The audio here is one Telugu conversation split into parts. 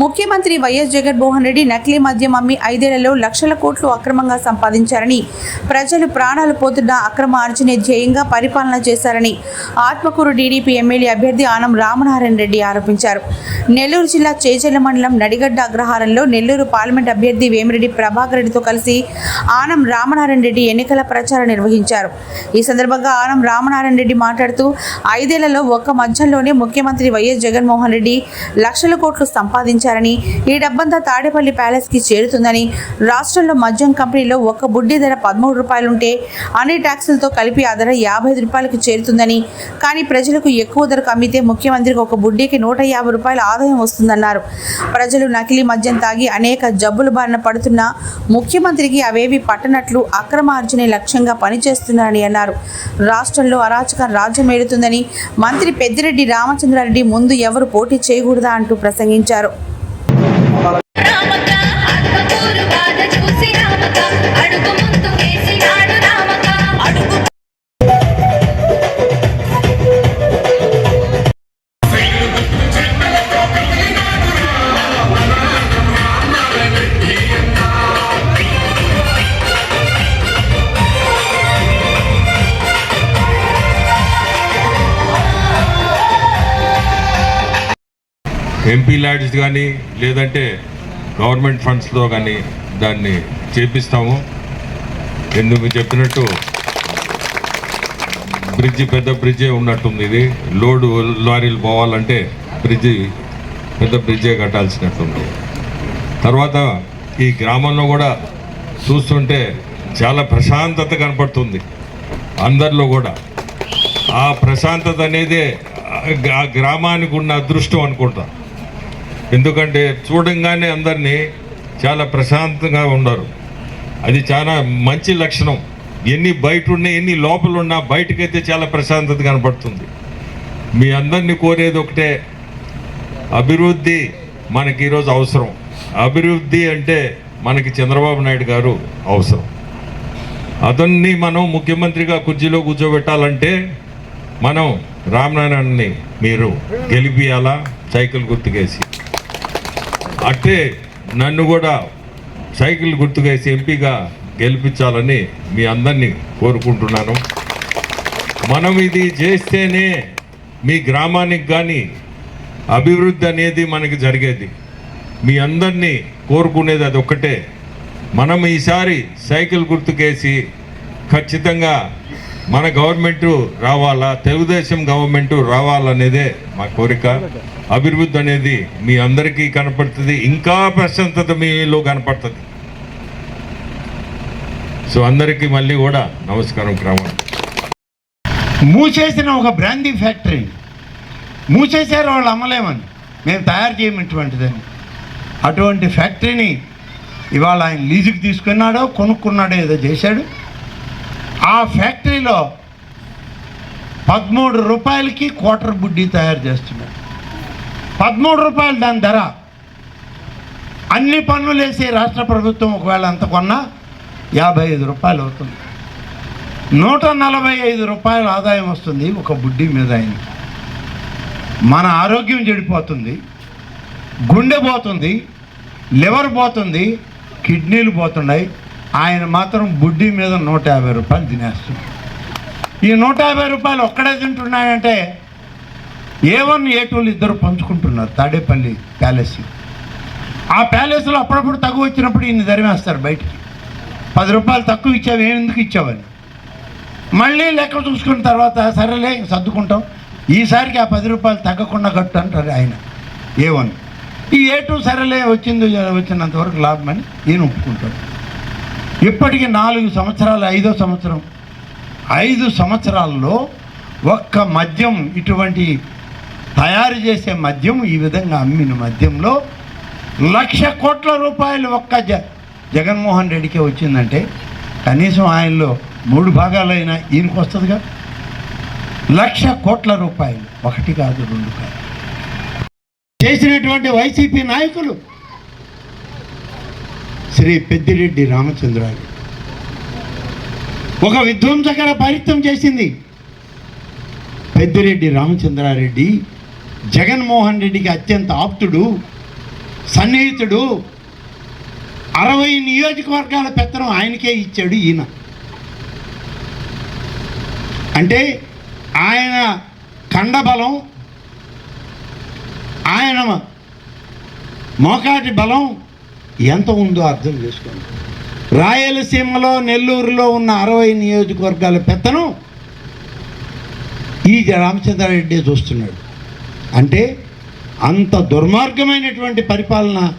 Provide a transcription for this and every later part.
ముఖ్యమంత్రి వైఎస్ జగన్మోహన్ రెడ్డి నకిలీ మద్యం అమ్మి ఐదేళ్ళలో లక్షల కోట్లు అక్రమంగా సంపాదించారని ప్రజలు ప్రాణాలు పోతున్న అక్రమ ఆర్జనే ధ్యేయంగా పరిపాలన చేశారని ఆత్మకూరు టీడీపీ ఎమ్మెల్యే అభ్యర్థి ఆనం రామనారాయణ రెడ్డి ఆరోపించారు. నెల్లూరు జిల్లా చేజల్ల మండలం నడిగడ్డ అగ్రహారంలో నెల్లూరు పార్లమెంట్ అభ్యర్థి వేమిరెడ్డి ప్రభాకర్ రెడ్డితో కలిసి ఆనం రామనారాయణ రెడ్డి ఎన్నికల ప్రచారం నిర్వహించారు. ఈ సందర్భంగా ఆనం రామనారాయణ రెడ్డి మాట్లాడుతూ ఐదేళ్ళలో ఒక్క మధ్యంలోనే ముఖ్యమంత్రి వైఎస్ జగన్మోహన్ రెడ్డి లక్షల కోట్లు సంపాదించారు చేశారని ఈ డబ్బంతా తాడేపల్లి ప్యాలెస్కి చేరుతుందని రాష్ట్రంలో మద్యం కంపెనీలో ఒక్క బుడ్డి ధర పదమూడు రూపాయలుంటే అన్ని ట్యాక్సులతో కలిపి ఆ ధర యాభై ఐదు రూపాయలకు చేరుతుందని. కానీ ప్రజలకు ఎక్కువ ధరకు అమ్మితే ముఖ్యమంత్రికి ఒక బుడ్డీకి నూట యాభై రూపాయల ఆదాయం వస్తుందన్నారు. ప్రజలు నకిలీ మద్యం తాగి అనేక జబ్బులు బారిన పడుతున్నా ముఖ్యమంత్రికి అవేవి పట్టనట్లు అక్రమార్జనే లక్ష్యంగా పనిచేస్తున్నారని అన్నారు. రాష్ట్రంలో అరాచకం రాజ్యమేలుతుందని మంత్రి పెద్దిరెడ్డి రామచంద్రారెడ్డి ముందు ఎవరు పోటీ చేయకూడదా అంటూ ప్రసంగించారు. ఎంపీ ల్యాడ్స్ కానీ లేదంటే గవర్నమెంట్ ఫండ్స్తో కానీ దాన్ని చేపిస్తాము. ఎందుకు చెప్పినట్టు బ్రిడ్జి పెద్ద బ్రిడ్జే ఉన్నట్టుంది ఇది. లోడు లారీలు పోవాలంటే బ్రిడ్జి పెద్ద బ్రిడ్జే కట్టాల్సినట్టుంది. తర్వాత ఈ గ్రామంలో కూడా చూస్తుంటే చాలా ప్రశాంతత కనపడుతుంది. అందరిలో కూడా. ఆ ప్రశాంతత అనేది ఆ- ఆ గ్రామానికి ఉన్న అదృష్టం అనుకుంటా. ఎందుకంటే చూడంగానే అందరినీ చాలా ప్రశాంతంగా ఉండరు. అది చాలా మంచి లక్షణం. ఎన్ని బయట ఉన్నా ఎన్ని లోపల ఉన్నా బయటకైతే చాలా ప్రశాంతత కనపడుతుంది. మీ అందరినీ కోరేది ఒకటే అభివృద్ధి మనకి ఈరోజు అవసరం. అభివృద్ధి అంటే మనకి చంద్రబాబు నాయుడు గారు అవసరం. అతన్ని మనం ముఖ్యమంత్రిగా కుర్చీలో కూర్చోబెట్టాలంటే మనం రామనారాయణని మీరు గెలిపియాలా సైకిల్ గుర్తుకేసి. అట్టే నన్ను కూడా సైకిల్ గుర్తుకేసి ఎంపీగా గెలిపించాలని మీ అందరినీ కోరుకుంటున్నాను. మనం ఇది చేస్తేనే మీ గ్రామానికి కానీ అభివృద్ధి అనేది మనకి జరిగేది. మీ అందరినీ కోరుకునేది అది ఒక్కటే మనం ఈసారి సైకిల్ గుర్తుకేసి ఖచ్చితంగా మన గవర్నమెంటు రావాలా తెలుగుదేశం గవర్నమెంట్ రావాలనేదే మా కోరిక. అభివృద్ధి అనేది మీ అందరికీ కనపడుతుంది. ఇంకా ప్రశాంతత మీలో కనపడుతుంది. సో అందరికీ మళ్ళీ కూడా నమస్కారం క్రమం మూసేసిన ఒక బ్రాందీ ఫ్యాక్టరీ. మూసేశారు వాళ్ళు అమ్మలేమని. మేము తయారు చేయమటువంటిదని. అటువంటి ఫ్యాక్టరీని ఇవాళ ఆయన లీజుకి తీసుకున్నాడో కొనుక్కున్నాడో ఏదో చేశాడు. ఆ ఫ్యాక్టరీలో పదమూడు రూపాయలకి క్వార్టర్ బుడ్డీ తయారు చేస్తున్నాడు పదమూడు రూపాయలు దాని ధర. అన్ని పన్నులు వేసి రాష్ట్ర ప్రభుత్వం ఒకవేళ అంత కొన్నా యాభై ఐదు రూపాయలు అవుతుంది. నూట నలభై ఐదు రూపాయల ఆదాయం వస్తుంది ఒక బుడ్డి మీద ఆయనకి. మన ఆరోగ్యం చెడిపోతుంది. గుండె పోతుంది. లివర్ పోతుంది. కిడ్నీలు పోతున్నాయి. ఆయన మాత్రం బుడ్డి మీద నూట యాభై రూపాయలు తినేస్తుంది ఈ నూట యాభై రూపాయలు ఒక్కడే తింటున్నాయంటే ఏ వన్ ఏ టూలు ఇద్దరు పంచుకుంటున్నారు తాడేపల్లి ప్యాలెస్. ఆ ప్యాలెస్లో అప్పుడప్పుడు తగ్గు వచ్చినప్పుడు ఈయన దరిమేస్తారు బయటికి. పది రూపాయలు తక్కువ ఇచ్చావు ఏం ఎందుకు ఇచ్చావని మళ్ళీ లెక్క చూసుకున్న తర్వాత సరేలే సర్దుకుంటాం. ఈసారికి ఆ పది రూపాయలు తగ్గకుండా కట్టు అంటారు ఆయన ఏ వన్ ఈ ఏ టూ సరేలే వచ్చింది వచ్చినంతవరకు లాభమని ఈయన ఒప్పుకుంటాడు. ఇప్పటికి నాలుగు సంవత్సరాలు ఐదో సంవత్సరం. ఐదు సంవత్సరాల్లో ఒక్క మద్యం ఇటువంటి తయారు చేసే మద్యం ఈ విధంగా అమ్మిన మద్యంలో లక్ష కోట్ల రూపాయలు ఒక్క జ జగన్మోహన్ రెడ్డికే వచ్చిందంటే కనీసం ఆయనలో మూడు భాగాలైనా ఈయనకు వస్తుందిగా? లక్ష కోట్ల రూపాయలు. ఒకటి కాదు రెండు కాదు. చేసినటువంటి వైసీపీ నాయకులు శ్రీ పెద్దిరెడ్డి రామచంద్రారెడ్డి ఒక విధ్వంసకర పరిత్యం చేసింది పెద్దిరెడ్డి రామచంద్రారెడ్డి. జగన్మోహన్ రెడ్డికి అత్యంత ఆప్తుడు సన్నిహితుడు అరవై నియోజకవర్గాల పెత్తనం ఆయనకే ఇచ్చాడు ఈయన. అంటే ఆయన కండబలం ఆయన మోకాటి బలం ఎంత ఉందో అర్థం చేసుకోండి. రాయలసీమలో నెల్లూరులో ఉన్న అరవై నియోజకవర్గాల పెత్తనం ఈ రామచంద్రారెడ్డి చూస్తున్నాడు. అంటే అంత దుర్మార్గమైనటువంటి పరిపాలన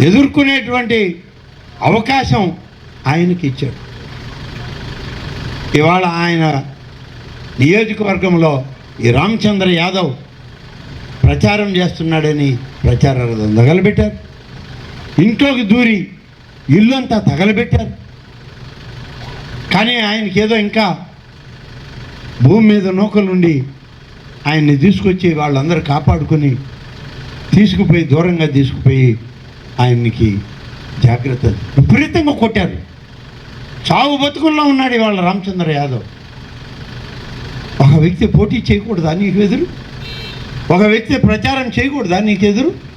ఎదుర్కొనేటువంటి అవకాశం ఆయనకి ఇచ్చాడు. ఇవాళ ఆయన నియోజకవర్గంలో ఈ రామచంద్ర యాదవ్ ప్రచారం చేస్తున్నాడని ప్రచార రథం తగలబెట్టారు. ఇంట్లోకి దూరి ఇల్లు అంతా తగలబెట్టారు. కానీ ఆయనకి ఏదో ఇంకా భూమి మీద నూకలుండి ఆయన్ని తీసుకొచ్చి వాళ్ళందరూ కాపాడుకొని తీసుకుపోయి దూరంగా తీసుకుపోయి ఆయన్ని జాగ్రత్త విపరీతంగా కొట్టారు. చావు బతుకుల్లో ఉన్నాడు ఇవాళ రామచంద్ర యాదవ్. ఒక వ్యక్తి పోటీ చేయకూడదా నీకు ఎదురు? ఒక వ్యక్తి ప్రచారం చేయకూడదా నీకు ఎదురు?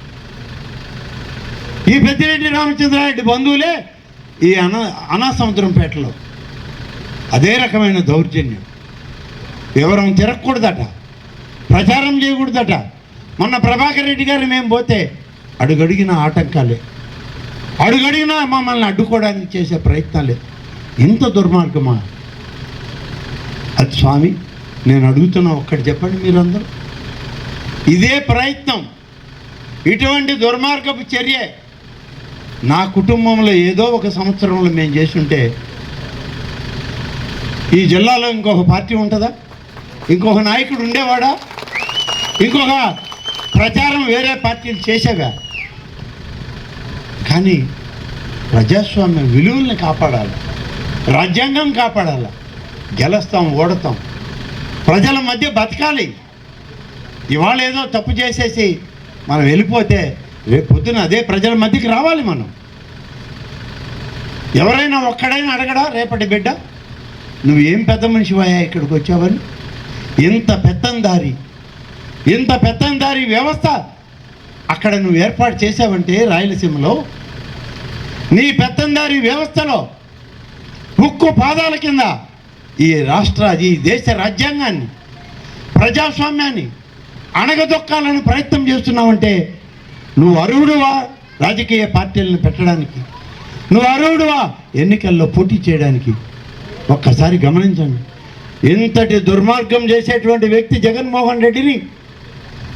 ఈ పెద్దిరెడ్డి రామచంద్రారెడ్డి బంధువులే ఈ అనా అనాసముద్రంపేటలో అదే రకమైన దౌర్జన్యం. వివరం తిరగకూడదట. ప్రచారం చేయకూడదట. మొన్న ప్రభాకర్ రెడ్డి గారు మేము పోతే అడుగడిగిన ఆటంకాలే. అడుగడిగిన మమ్మల్ని అడ్డుకోవడానికి చేసే ప్రయత్నాలే. ఇంత దుర్మార్గమా? అది స్వామి నేను అడుగుతున్నా ఒక్కటి చెప్పండి మీరందరూ. ఇదే ప్రయత్నం. ఇటువంటి దుర్మార్గపు చర్య నా కుటుంబంలో ఏదో ఒక సంవత్సరంలో మేము చేస్తుంటే ఈ జిల్లాలో ఇంకొక పార్టీ ఉంటుందా? ఇంకొక నాయకుడు ఉండేవాడా? ఇంకొక ప్రచారం వేరే పార్టీలు చేసేవా కానీ ప్రజాస్వామ్య విలువల్ని కాపాడాలి. రాజ్యాంగం కాపాడాలి. గెలుస్తాం ఓడతాం. ప్రజల మధ్య బతకాలి. ఇవాళ ఏదో తప్పు చేసేసి మనం వెళ్ళిపోతే రేపు పొద్దున అదే ప్రజల మధ్యకి రావాలి మనం. ఎవరైనా ఒక్కడైనా అడగడా రేపటి బిడ్డ? నువ్వు ఏం పెద్ద మనిషివయ్యా ఇక్కడికి వచ్చావని? ఇంత పెత్తందారి ఇంత పెత్తందారి వ్యవస్థ అక్కడ నువ్వు ఏర్పాటు చేసావంటే రాయలసీమలో నీ పెత్తందారి వ్యవస్థలో ఉక్కు పాదాల కింద ఈ రాష్ట్ర ఈ దేశ రాజ్యాంగాన్ని ప్రజాస్వామ్యాన్ని అణగదొక్కాలని ప్రయత్నం చేస్తున్నావంటే నువ్వు అర్హుడువా రాజకీయ పార్టీలను పెట్టడానికి? నువ్వు అర్హుడువా ఎన్నికల్లో పోటీ చేయడానికి? ఒక్కసారి గమనించండి. ఇంతటి దుర్మార్గం చేసేటువంటి వ్యక్తి జగన్మోహన్ రెడ్డిని